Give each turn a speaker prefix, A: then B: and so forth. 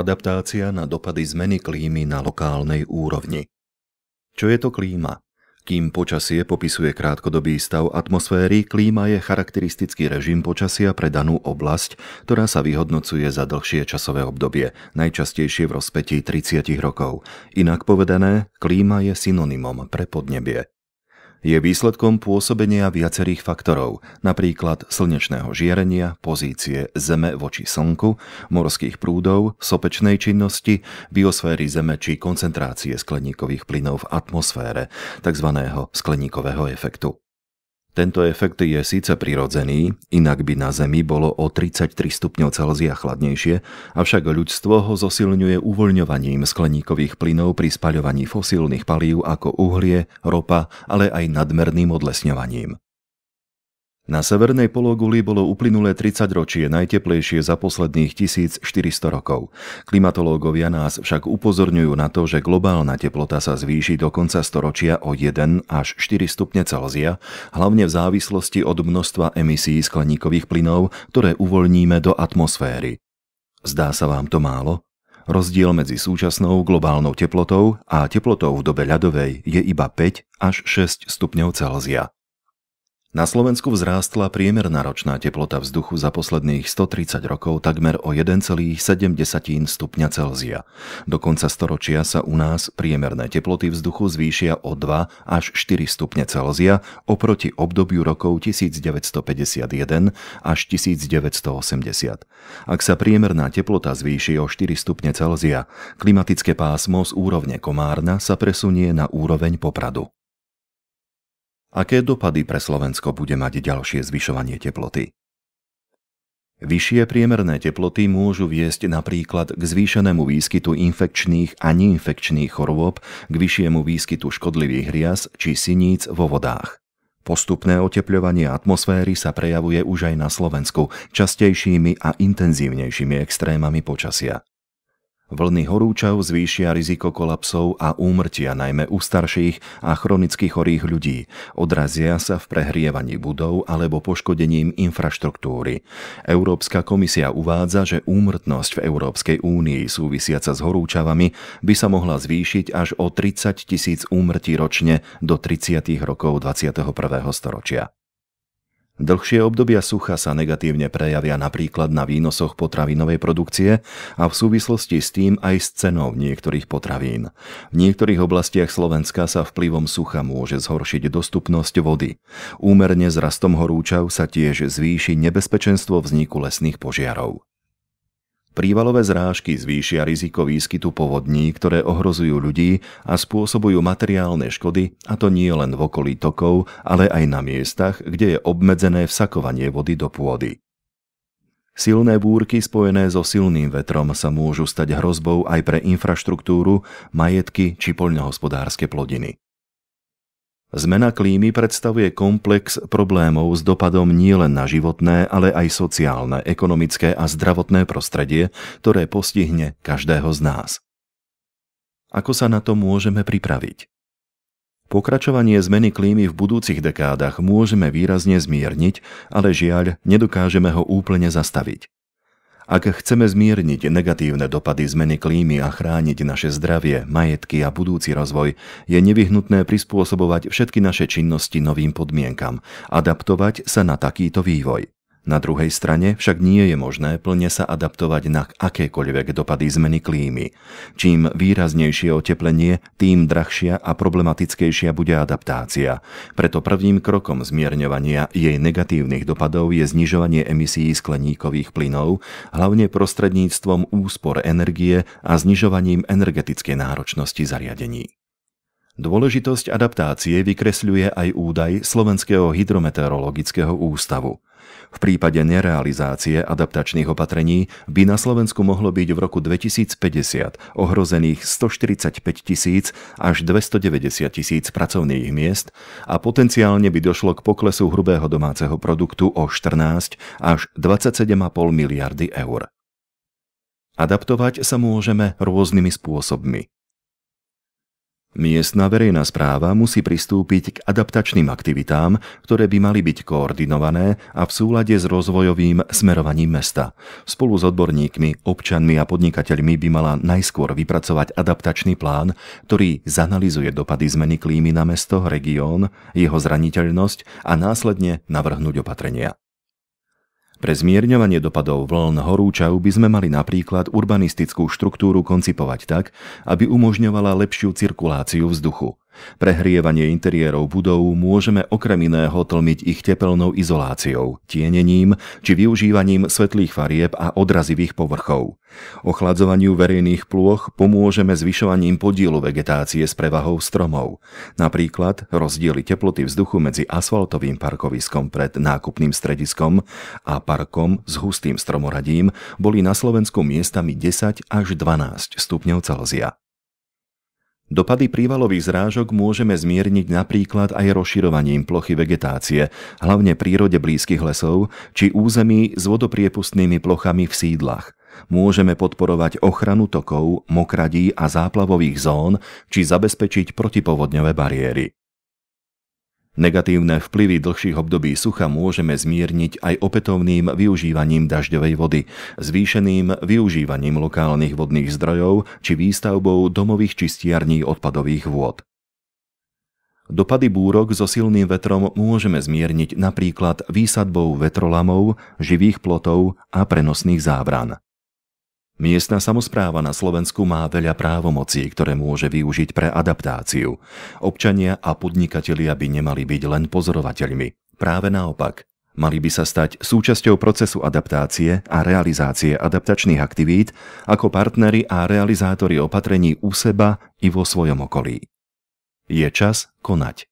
A: Adaptácia na dopady zmeny klímy na lokálnej úrovni. Čo je to klíma? Kým počasie popisuje krátkodobý stav atmosféry, klíma je charakteristický režim počasia pre danú oblasť, ktorá sa vyhodnocuje za dlhšie časové obdobie, najčastejšie v rozpetí 30 rokov. Inak povedané, klíma je synonymom pre podnebie je výsledkom pôsobenia viacerých faktorov, napríklad slnečného žiarenia, pozície Zeme voči Slnku, morských prúdov, sopečnej činnosti, biosféry Zeme či koncentrácie skleníkových plynov v atmosfére, tzv. skleníkového efektu. Tento efekt je síce prirodzený, inak by na Zemi bolo o 33 stupňov Celzia chladnejšie, avšak ľudstvo ho zosilňuje uvoľňovaním skleníkových plynov pri spaľovaní fosílnych palív ako uhlie, ropa, ale aj nadmerným odlesňovaním. Na severnej pologuli bolo uplynulé 30 ročie najteplejšie za posledných 1400 rokov. Klimatológovia nás však upozorňujú na to, že globálna teplota sa zvýši do konca storočia o 1 až 4 stupne Celzia, hlavne v závislosti od množstva emisí skleníkových plynov, ktoré uvoľníme do atmosféry. Zdá sa vám to málo? Rozdiel medzi súčasnou globálnou teplotou a teplotou v dobe ľadovej je iba 5 až 6 stupňov Celzia. Na Slovensku vzrástla priemerná ročná teplota vzduchu za posledných 130 rokov takmer o 1,7 stupňa Celzia. Do konca storočia sa u nás priemerné teploty vzduchu zvýšia o 2 až 4 stupne Celzia oproti obdobiu rokov 1951 až 1980. Ak sa priemerná teplota zvýši o 4 stupne Celzia, klimatické pásmo z úrovne Komárna sa presunie na úroveň Popradu. Aké dopady pre Slovensko bude mať ďalšie zvyšovanie teploty? Vyššie priemerné teploty môžu viesť napríklad k zvýšenému výskytu infekčných a neinfekčných chorôb, k vyššiemu výskytu škodlivých hriaz či siníc vo vodách. Postupné otepľovanie atmosféry sa prejavuje už aj na Slovensku častejšími a intenzívnejšími extrémami počasia. Vlny horúčav zvýšia riziko kolapsov a úmrtia najmä u starších a chronicky chorých ľudí. Odrazia sa v prehrievaní budov alebo poškodením infraštruktúry. Európska komisia uvádza, že úmrtnosť v Európskej únii súvisiaca s horúčavami by sa mohla zvýšiť až o 30 tisíc úmrtí ročne do 30. rokov 21. storočia. Dlhšie obdobia sucha sa negatívne prejavia napríklad na výnosoch potravinovej produkcie a v súvislosti s tým aj s cenou niektorých potravín. V niektorých oblastiach Slovenska sa vplyvom sucha môže zhoršiť dostupnosť vody. Úmerne s rastom horúčav sa tiež zvýši nebezpečenstvo vzniku lesných požiarov. Prívalové zrážky zvýšia riziko výskytu povodní, ktoré ohrozujú ľudí a spôsobujú materiálne škody, a to nie len v okolí tokov, ale aj na miestach, kde je obmedzené vsakovanie vody do pôdy. Silné búrky spojené so silným vetrom sa môžu stať hrozbou aj pre infraštruktúru, majetky či poľnohospodárske plodiny. Zmena klímy predstavuje komplex problémov s dopadom nielen na životné, ale aj sociálne, ekonomické a zdravotné prostredie, ktoré postihne každého z nás. Ako sa na to môžeme pripraviť? Pokračovanie zmeny klímy v budúcich dekádach môžeme výrazne zmierniť, ale žiaľ, nedokážeme ho úplne zastaviť. Ak chceme zmierniť negatívne dopady zmeny klímy a chrániť naše zdravie, majetky a budúci rozvoj, je nevyhnutné prispôsobovať všetky naše činnosti novým podmienkam, adaptovať sa na takýto vývoj. Na druhej strane však nie je možné plne sa adaptovať na akékoľvek dopady zmeny klímy. Čím výraznejšie oteplenie, tým drahšia a problematickejšia bude adaptácia. Preto prvým krokom zmierňovania jej negatívnych dopadov je znižovanie emisí skleníkových plynov, hlavne prostredníctvom úspor energie a znižovaním energetickej náročnosti zariadení. Dôležitosť adaptácie vykresľuje aj údaj Slovenského hydrometeorologického ústavu. V prípade nerealizácie adaptačných opatrení by na Slovensku mohlo byť v roku 2050 ohrozených 145 tisíc až 290 tisíc pracovných miest a potenciálne by došlo k poklesu hrubého domáceho produktu o 14 až 27,5 miliardy eur. Adaptovať sa môžeme rôznymi spôsobmi. Miestna verejná správa musí pristúpiť k adaptačným aktivitám, ktoré by mali byť koordinované a v súlade s rozvojovým smerovaním mesta. Spolu s odborníkmi, občanmi a podnikateľmi by mala najskôr vypracovať adaptačný plán, ktorý zanalizuje dopady zmeny klímy na mesto, región, jeho zraniteľnosť a následne navrhnúť opatrenia. Pre zmierňovanie dopadov vln horúčav by sme mali napríklad urbanistickú štruktúru koncipovať tak, aby umožňovala lepšiu cirkuláciu vzduchu. Prehrievanie interiérov budov môžeme okrem iného tlmiť ich tepelnou izoláciou, tienením či využívaním svetlých farieb a odrazivých povrchov. Ochladzovaniu verejných plôch pomôžeme zvyšovaním podielu vegetácie s prevahou stromov. Napríklad rozdiely teploty vzduchu medzi asfaltovým parkoviskom pred nákupným strediskom a parkom s hustým stromoradím boli na Slovensku miestami 10 až 12 stupňov Celzia. Dopady prívalových zrážok môžeme zmierniť napríklad aj rozširovaním plochy vegetácie, hlavne prírode blízkych lesov, či území s vodopriepustnými plochami v sídlach. Môžeme podporovať ochranu tokov, mokradí a záplavových zón, či zabezpečiť protipovodňové bariéry. Negatívne vplyvy dlhších období sucha môžeme zmierniť aj opätovným využívaním dažďovej vody, zvýšeným využívaním lokálnych vodných zdrojov či výstavbou domových čistiarní odpadových vôd. Dopady búrok so silným vetrom môžeme zmierniť napríklad výsadbou vetrolamov, živých plotov a prenosných zábran. Miestna samozpráva na Slovensku má veľa právomocí, ktoré môže využiť pre adaptáciu. Občania a podnikatelia by nemali byť len pozorovateľmi. Práve naopak, mali by sa stať súčasťou procesu adaptácie a realizácie adaptačných aktivít ako partneri a realizátori opatrení u seba i vo svojom okolí. Je čas konať.